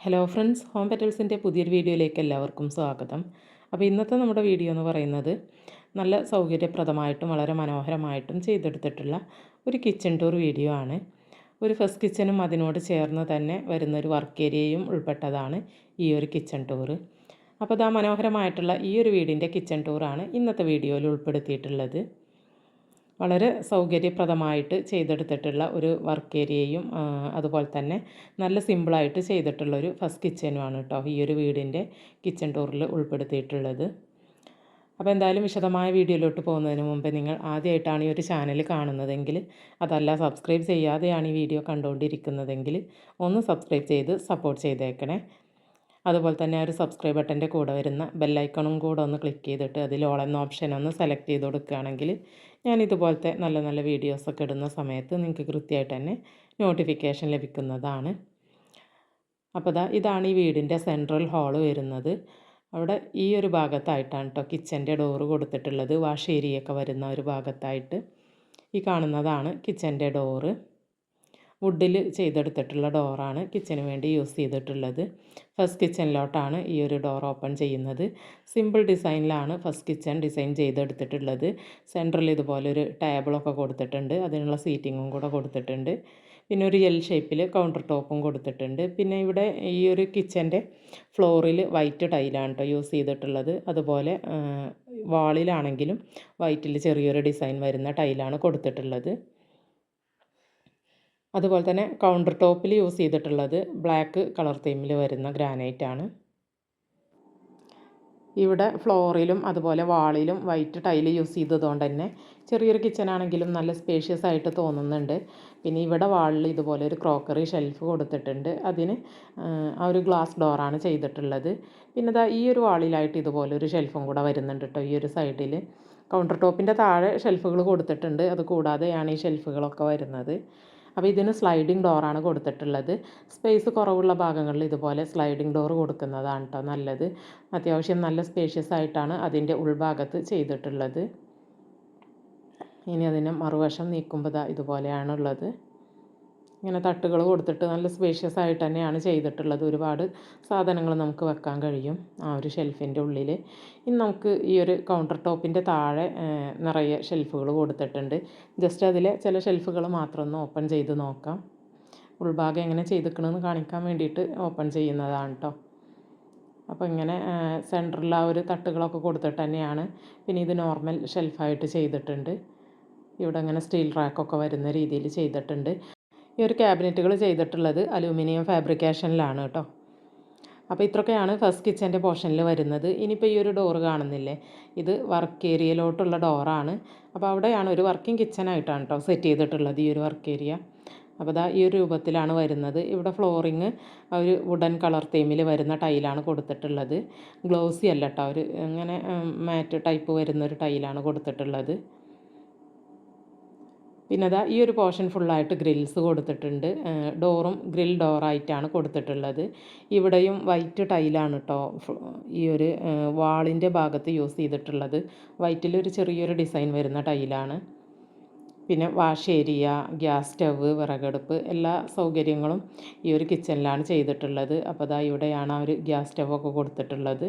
Hello friends home പെറ്റൽസിന്റെ പുതിയൊരു വീഡിയോയിലേക്ക് എല്ലാവർക്കും സ്വാഗതം. അപ്പോൾ ഇന്നത്തെ നമ്മുടെ വീഡിയോ എന്ന് പറയുന്നത് നല്ല സൗകര്യപ്രദമായിട്ടും വളരെ മനോഹരമായിട്ടും ചെയ്തെടുത്തിട്ടുള്ള ഒരു കിച്ചൺ ടൂർ വീഡിയോ ആണ്. ഒരു ഫസ്റ്റ് കിച്ചനും അതിനോട് ചേർന്ന് തന്നെ വരുന്നൊരു വർക്ക് ഏരിയയും ഉൾപ്പെട്ടതാണ് ഈ ഒരു കിച്ചൺ ടൂർ അപ്പോൾ ഇതാ മനോഹരമായിട്ടുള്ള ഈ ഒരു വീടിന്റെ കിച്ചൺ ടൂറാണ് ഇന്നത്തെ വീഡിയോയിൽ ഉൾപ്പെടുത്തിയിട്ടുള്ളത്. വളരെ സൗകര്യപ്രദമായിട്ട് ചെയ്തെടുത്തിട്ടുള്ള ഒരു വർക്ക് ഏരിയയും അതുപോലെ തന്നെ നല്ല സിമ്പിളായിട്ട് ചെയ്തിട്ടുള്ള ഒരു ഫസ്റ്റ് കിച്ചനുമാണ് കേട്ടോ ഈ ഒരു വീടിന്റെ കിച്ചൺ ടൂറിൽ ഉൾപ്പെടുത്തിയിട്ടുള്ളത്. അപ്പോൾ എന്തായാലും വിശദമായ വീഡിയോയിലോട്ട് പോകുന്നതിന് മുമ്പ് നിങ്ങൾ ആദ്യമായിട്ടാണ് ഈ ഒരു ചാനൽ കാണുന്നതെങ്കിൽ അതല്ല സബ്സ്ക്രൈബ് ചെയ്യാതെയാണ് ഈ വീഡിയോ കണ്ടുകൊണ്ടിരിക്കുന്നതെങ്കിൽ ഒന്ന് സബ്സ്ക്രൈബ് ചെയ്ത് സപ്പോർട്ട് ചെയ്തേക്കണേ. അതുപോലെ തന്നെ ആ ഒരു സബ്സ്ക്രൈബ് ബട്ടന്റെ കൂടെ വരുന്ന ബെല്ലൈക്കണും കൂടെ ഒന്ന് ക്ലിക്ക് ചെയ്തിട്ട് അതിൽ ഓൾ എന്ന ഓപ്ഷൻ ഒന്ന് സെലക്ട് ചെയ്ത് കൊടുക്കുകയാണെങ്കിൽ ഞാൻ ഇതുപോലത്തെ നല്ല നല്ല വീഡിയോസൊക്കെ ഇടുന്ന സമയത്ത് നിങ്ങൾക്ക് കൃത്യമായിട്ട് തന്നെ നോട്ടിഫിക്കേഷൻ ലഭിക്കുന്നതാണ്. അപ്പോൾ ദാ ഇതാണ് ഈ വീടിന്റെ സെൻട്രൽ ഹാൾ വരുന്നത്. അവിടെ ഈ ഒരു ഭാഗത്തായിട്ടാണ് കേട്ടോ കിച്ചന്റെ ഡോറ് കൊടുത്തിട്ടുള്ളത്. വാഷ് ഏരിയയൊക്കെ വരുന്ന ഒരു ഭാഗത്തായിട്ട് ഈ കാണുന്നതാണ് കിച്ചന്റെ ഡോറ് വുഡിൽ ചെയ്തെടുത്തിട്ടുള്ള ഡോറാണ് കിച്ചന് വേണ്ടി യൂസ് ചെയ്തിട്ടുള്ളത്. ഫസ്റ്റ് കിച്ചണിലോട്ടാണ് ഈ ഒരു ഡോർ ഓപ്പൺ ചെയ്യുന്നത്. സിമ്പിൾ ഡിസൈനിലാണ് ഫസ്റ്റ് കിച്ചൺ ഡിസൈൻ ചെയ്തെടുത്തിട്ടുള്ളത്. സെൻട്രൽ ഇതുപോലൊരു ടേബിളൊക്കെ കൊടുത്തിട്ടുണ്ട്. അതിനുള്ള സീറ്റിങ്ങും കൂടെ കൊടുത്തിട്ടുണ്ട്. പിന്നെ ഒരു എൽ ഷേപ്പിൽ കൗണ്ടർ ടോപ്പും കൊടുത്തിട്ടുണ്ട്. പിന്നെ ഇവിടെ ഈ ഒരു കിച്ചന്റെ ഫ്ലോറിൽ വൈറ്റ് ടൈലാണ് കേട്ടോ യൂസ് ചെയ്തിട്ടുള്ളത്. അതുപോലെ വാളിലാണെങ്കിലും വൈറ്റിൽ ചെറിയൊരു ഡിസൈൻ വരുന്ന ടൈലാണ് കൊടുത്തിട്ടുള്ളത്. അതുപോലെ തന്നെ കൗണ്ടർ ടോപ്പിൽ യൂസ് ചെയ്തിട്ടുള്ളത് ബ്ലാക്ക് കളർ തീമിൽ വരുന്ന ഗ്രാനൈറ്റ് ആണ്. ഇവിടെ ഫ്ലോറിലും അതുപോലെ വാളിലും വൈറ്റ് ടൈൽ യൂസ് ചെയ്തതുകൊണ്ട് തന്നെ ചെറിയൊരു കിച്ചൺ ആണെങ്കിലും നല്ല സ്പേഷ്യസ് ആയിട്ട് തോന്നുന്നുണ്ട്. പിന്നെ ഇവിടെ വാളിൽ ഇതുപോലെ ഒരു ക്രോക്കറി ഷെൽഫ് കൊടുത്തിട്ടുണ്ട്. അതിന് ആ ഒരു ഗ്ലാസ് ഡോറാണ് ചെയ്തിട്ടുള്ളത്. പിന്നെ ഇതാ ഈ ഒരു വാളിലായിട്ട് ഇതുപോലെ ഒരു ഷെൽഫും കൂടെ വരുന്നുണ്ട് കേട്ടോ ഈ ഒരു സൈഡിൽ കൗണ്ടർ ടോപ്പിന്റെ താഴെ ഷെൽഫുകൾ കൊടുത്തിട്ടുണ്ട്. അത് കൂടാതെയാണ് ഈ ഷെൽഫുകളൊക്കെ വരുന്നത്. അപ്പോൾ ഇതിന് സ്ലൈഡിങ് ഡോറാണ് കൊടുത്തിട്ടുള്ളത്. സ്പേസ് കുറവുള്ള ഭാഗങ്ങളിൽ ഇതുപോലെ സ്ലൈഡിങ് ഡോർ കൊടുക്കുന്നതാണ് കേട്ടോ നല്ലത്. അത്യാവശ്യം നല്ല സ്പേഷ്യസ് ആയിട്ടാണ് അതിന്റെ ഉൾഭാഗത്ത് ചെയ്തിട്ടുള്ളത്. ഇനി അതിനെ മറുവശം നീക്കുമ്പോൾ ഇതുപോലെയാണുള്ളത്. ഇങ്ങനെ തട്ടുകൾ കൊടുത്തിട്ട് നല്ല സ്പേഷ്യസ് ആയിട്ട് തന്നെയാണ് ചെയ്തിട്ടുള്ളത്. ഒരുപാട് സാധനങ്ങൾ നമുക്ക് വെക്കാൻ കഴിയും ആ ഒരു ഷെൽഫിന്റെ ഉള്ളിൽ ഇനി നമുക്ക് ഈ ഒരു കൗണ്ടർ ടോപ്പിന്റെ താഴെ നിറയെ ഷെൽഫുകൾ കൊടുത്തിട്ടുണ്ട്. ജസ്റ്റ് അതിലെ ചില ഷെൽഫുകൾ മാത്രം ഒന്ന് ഓപ്പൺ ചെയ്ത് നോക്കാം. ഉൾഭാഗം എങ്ങനെ ചെയ്തിക്കണമെന്ന് കാണിക്കാൻ വേണ്ടിയിട്ട് ഓപ്പൺ ചെയ്യുന്നതാണ് കേട്ടോ അപ്പോൾ ഇങ്ങനെ സെന്ററിൽ ആ ഒരു തട്ടുകളൊക്കെ കൊടുത്തിട്ട് തന്നെയാണ് പിന്നെ ഇത് നോർമൽ ഷെൽഫായിട്ട് ചെയ്തിട്ടുണ്ട്. ഇവിടെ അങ്ങനെ സ്റ്റീൽ റാക്കൊക്കെ വരുന്ന രീതിയിൽ ചെയ്തിട്ടുണ്ട്. ഈ ഒരു ക്യാബിനറ്റുകൾ ചെയ്തിട്ടുള്ളത് അലൂമിനിയം ഫാബ്രിക്കേഷനിലാണ് കേട്ടോ. അപ്പോൾ ഇത്രയൊക്കെയാണ് ഫസ്റ്റ് കിച്ചന്റെ പോർഷനിൽ വരുന്നത്. ഇനിയിപ്പോൾ ഈ ഒരു ഡോറ് കാണുന്നില്ലേ? ഇത് വർക്ക് ഏരിയയിലോട്ടുള്ള ഡോറാണ്. അപ്പോൾ അവിടെയാണ് ഒരു വർക്കിംഗ് കിച്ചനായിട്ടാണ് കേട്ടോ സെറ്റ് ചെയ്തിട്ടുള്ളത് ഈ ഒരു വർക്ക് ഏരിയ. അപ്പോൾ ദാ ഈ ഒരു രൂപത്തിലാണ് വരുന്നത്. ഇവിടെ ഫ്ലോറിങ് ഒരു വുഡൻ കളർ തീമിൽ വരുന്ന ടൈലാണ് കൊടുത്തിട്ടുള്ളത്. ഗ്ലോസി അല്ല കേട്ടോ ഒരു ഇങ്ങനെ മാറ്റ് ടൈപ്പ് വരുന്ന ഒരു ടൈലാണ് കൊടുത്തിട്ടുള്ളത്. പിന്നെ അതാ ഈ ഒരു പോർഷൻ ഫുള്ളായിട്ട് ഗ്രിൽസ് കൊടുത്തിട്ടുണ്ട്. ഡോറും ഗ്രിൽ ഡോറായിട്ടാണ് കൊടുത്തിട്ടുള്ളത്. ഇവിടെയും വൈറ്റ് ടൈലാണ് കേട്ടോ ഈ ഒരു വാളിന്റെ ഭാഗത്ത് യൂസ് ചെയ്തിട്ടുള്ളത്. വൈറ്റിലൊരു ചെറിയൊരു ഡിസൈൻ വരുന്ന ടൈലാണ്. പിന്നെ വാഷ് ഏരിയ ഗ്യാസ് സ്റ്റവ് വിറകടുപ്പ് എല്ലാ സൗകര്യങ്ങളും ഈ ഒരു കിച്ചണിലാണ് ചെയ്തിട്ടുള്ളത്. അപ്പോൾ അതാ ഇവിടെയാണ് ആ ഒരു ഗ്യാസ് സ്റ്റവൊക്കെ കൊടുത്തിട്ടുള്ളത്.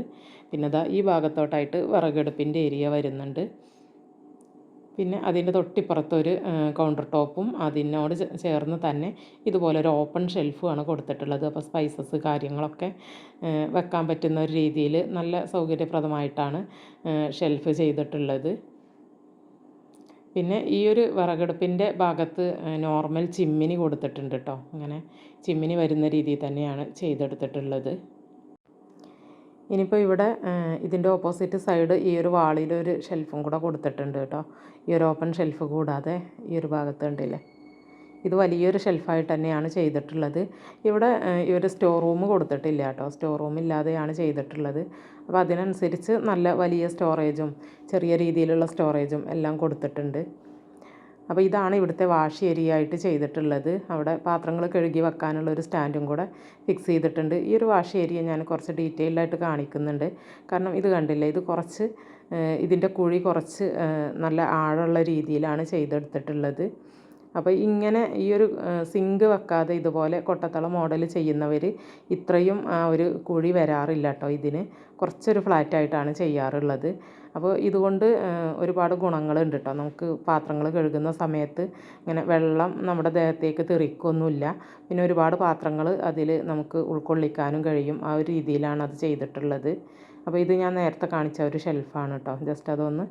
പിന്നെ അതാ ഈ ഭാഗത്തോട്ടായിട്ട് വിറകടുപ്പിന്റെ ഏരിയ വരുന്നുണ്ട്. പിന്നെ അതിന്റെ തൊട്ടിപ്പുറത്തൊരു കൗണ്ടർ ടോപ്പും അതിനോട് ചേർന്ന് തന്നെ ഇതുപോലെ ഒരു ഓപ്പൺ ഷെൽഫുമാണ് കൊടുത്തിട്ടുള്ളത്. അപ്പോൾ സ്പൈസസ് കാര്യങ്ങളൊക്കെ വെക്കാൻ പറ്റുന്ന ഒരു രീതിയിൽ നല്ല സൗകര്യപ്രദമായിട്ടാണ് ഷെൽഫ് ചെയ്തിട്ടുള്ളത്. പിന്നെ ഈ ഒരു വിറകടുപ്പിന്റെ ഭാഗത്ത് നോർമൽ ചിമ്മിനി കൊടുത്തിട്ടുണ്ട് കേട്ടോ അങ്ങനെ ചിമ്മിനി വരുന്ന രീതിയിൽ തന്നെയാണ് ചെയ്തെടുത്തിട്ടുള്ളത്. ഇനിയിപ്പോൾ ഇവിടെ ഇതിന്റെ ഓപ്പോസിറ്റ് സൈഡ് ഈ ഒരു വാളിലൊരു ഷെൽഫും കൂടെ കൊടുത്തിട്ടുണ്ട് കേട്ടോ. ഈ ഒരു ഓപ്പൺ ഷെൽഫ് കൂടാതെ ഈ ഒരു ഭാഗത്ത് ഉണ്ടല്ലേ ഇത് വലിയൊരു ഷെൽഫായിട്ട് തന്നെയാണ് ചെയ്തിട്ടുള്ളത്. ഇവിടെ ഈ ഒരു സ്റ്റോർ റൂം കൊടുത്തിട്ടില്ല കേട്ടോ. സ്റ്റോർ റൂം ഇല്ലാതെയാണ് ചെയ്തിട്ടുള്ളത്. അപ്പോൾ അതിനനുസരിച്ച് നല്ല വലിയ സ്റ്റോറേജും ചെറിയ രീതിയിലുള്ള സ്റ്റോറേജും എല്ലാം കൊടുത്തിട്ടുണ്ട്. അപ്പോൾ ഇതാണ് ഇവിടുത്തെ വാഷ് ഏരിയ ആയിട്ട് ചെയ്തിട്ടുള്ളത്. അവിടെ പാത്രങ്ങൾ കഴുകി വെക്കാനുള്ള ഒരു സ്റ്റാൻഡും കൂടെ ഫിക്സ് ചെയ്തിട്ടുണ്ട്. ഈ ഒരു വാഷ് ഏരിയ ഞാൻ കുറച്ച് ഡീറ്റെയിൽഡായിട്ട് കാണിക്കുന്നുണ്ട്. കാരണം ഇത് കണ്ടില്ലേ ഇത് കുറച്ച് ഇതിന്റെ കുഴി കുറച്ച് നല്ല ആഴമുള്ള രീതിയിലാണ് ചെയ്തെടുത്തിട്ടുള്ളത്. അപ്പോൾ ഇങ്ങനെ ഈ ഒരു സിങ്ക് വെക്കാതെ ഇതുപോലെ കൊട്ടത്തള മോഡൽ ചെയ്യുന്നവർ ഇത്രയും ആ ഒരു കുഴി വരാറില്ല കേട്ടോ ഇതിന്. കുറച്ചൊരു ഫ്ലാറ്റായിട്ടാണ് ചെയ്യാറുള്ളത്. അപ്പോൾ ഇതുകൊണ്ട് ഒരുപാട് ഗുണങ്ങളുണ്ട് കേട്ടോ നമുക്ക് പാത്രങ്ങൾ കഴുകുന്ന സമയത്ത് ഇങ്ങനെ വെള്ളം നമ്മുടെ ദേഹത്തേക്ക് തെറിക്കൊന്നുമില്ല. പിന്നെ ഒരുപാട് പാത്രങ്ങൾ അതിൽ നമുക്ക് ഉൾക്കൊള്ളിക്കാനും കഴിയും. ആ ഒരു രീതിയിലാണ് അത് ചെയ്തിട്ടുള്ളത്. അപ്പോൾ ഇത് ഞാൻ നേരത്തെ കാണിച്ച ഒരു ഷെൽഫാണ് കേട്ടോ ജസ്റ്റ് അതൊന്ന്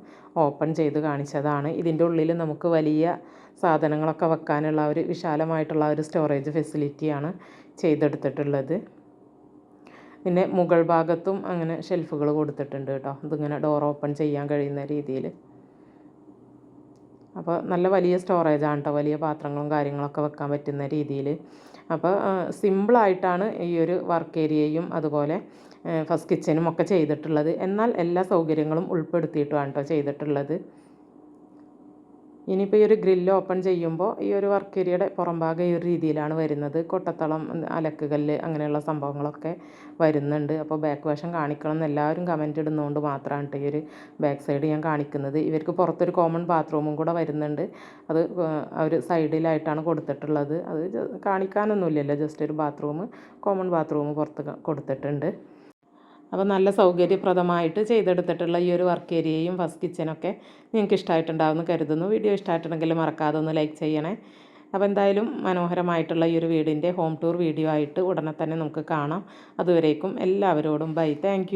ഓപ്പൺ ചെയ്ത് കാണിച്ചതാണ്. ഇതിന്റെ ഉള്ളിൽ നമുക്ക് വലിയ സാധനങ്ങളൊക്കെ വെക്കാനുള്ള ഒരു വിശാലമായിട്ടുള്ള ഒരു സ്റ്റോറേജ് ഫെസിലിറ്റിയാണ് ചെയ്തെടുത്തിട്ടുള്ളത്. പിന്നെ മുകൾ ഭാഗത്തും അങ്ങനെ ഷെൽഫുകൾ കൊടുത്തിട്ടുണ്ട് കേട്ടോ. ഇതിങ്ങനെ ഡോർ ഓപ്പൺ ചെയ്യാൻ കഴിയുന്ന രീതിയിൽ. അപ്പോൾ നല്ല വലിയ സ്റ്റോറേജാണ് കേട്ടോ. വലിയ പാത്രങ്ങളും കാര്യങ്ങളൊക്കെ വെക്കാൻ പറ്റുന്ന രീതിയിൽ. അപ്പോൾ സിമ്പിളായിട്ടാണ് ഈ ഒരു വർക്ക് ഏരിയയും അതുപോലെ ഫസ്റ്റ് കിച്ചനും ഒക്കെ ചെയ്തിട്ടുള്ളത്. എന്നാൽ എല്ലാ സൗകര്യങ്ങളും ഉൾപ്പെടുത്തിയിട്ടുമാണ് കേട്ടോ ചെയ്തിട്ടുള്ളത്. ഇനിയിപ്പോൾ ഈ ഒരു ഗ്രില്ല് ഓപ്പൺ ചെയ്യുമ്പോൾ ഈ ഒരു വർക്ക് ഏരിയയുടെ പുറംഭാഗം ഈ ഒരു രീതിയിലാണ് വരുന്നത്. കൊട്ടത്തളം അലക്കുകല്ല് അങ്ങനെയുള്ള സംഭവങ്ങളൊക്കെ വരുന്നുണ്ട്. അപ്പോൾ ബാക്ക് വശം കാണിക്കണം എന്ന് എല്ലാവരും കമന്റ് ഇടുന്നതുകൊണ്ട് മാത്രമാണ് ഈ ഒരു ബാക്ക് സൈഡ് ഞാൻ കാണിക്കുന്നത്. ഇവർക്ക് പുറത്തൊരു കോമൺ ബാത്റൂമും കൂടെ വരുന്നുണ്ട്. അത് അവർ സൈഡിലായിട്ടാണ് കൊടുത്തിട്ടുള്ളത്. അത് കാണിക്കാനൊന്നുമില്ലല്ലോ. ജസ്റ്റ് ഒരു ബാത്റൂം കോമൺ ബാത്റൂം പുറത്ത് കൊടുത്തിട്ടുണ്ട്. അപ്പോൾ നല്ല സൗകര്യപ്രദമായിട്ട് ചെയ്തെടുത്തിട്ടുള്ള ഈ ഒരു വർക്ക് ഏരിയയും ഫസ്റ്റ് കിച്ചനൊക്കെ നിങ്ങൾക്ക് ഇഷ്ടമായിട്ടുണ്ടാവുമെന്ന് കരുതുന്നു. വീഡിയോ ഇഷ്ടമായിട്ടുണ്ടെങ്കിൽ മറക്കാതെ ഒന്ന് ലൈക്ക് ചെയ്യണേ. അപ്പോൾ എന്തായാലും മനോഹരമായിട്ടുള്ള ഈ ഒരു വീടിന്റെ ഹോം ടൂർ വീഡിയോ ആയിട്ട് ഉടനെ തന്നെ നമുക്ക് കാണാം. അതുവരേക്കും എല്ലാവരോടും ബൈ താങ്ക്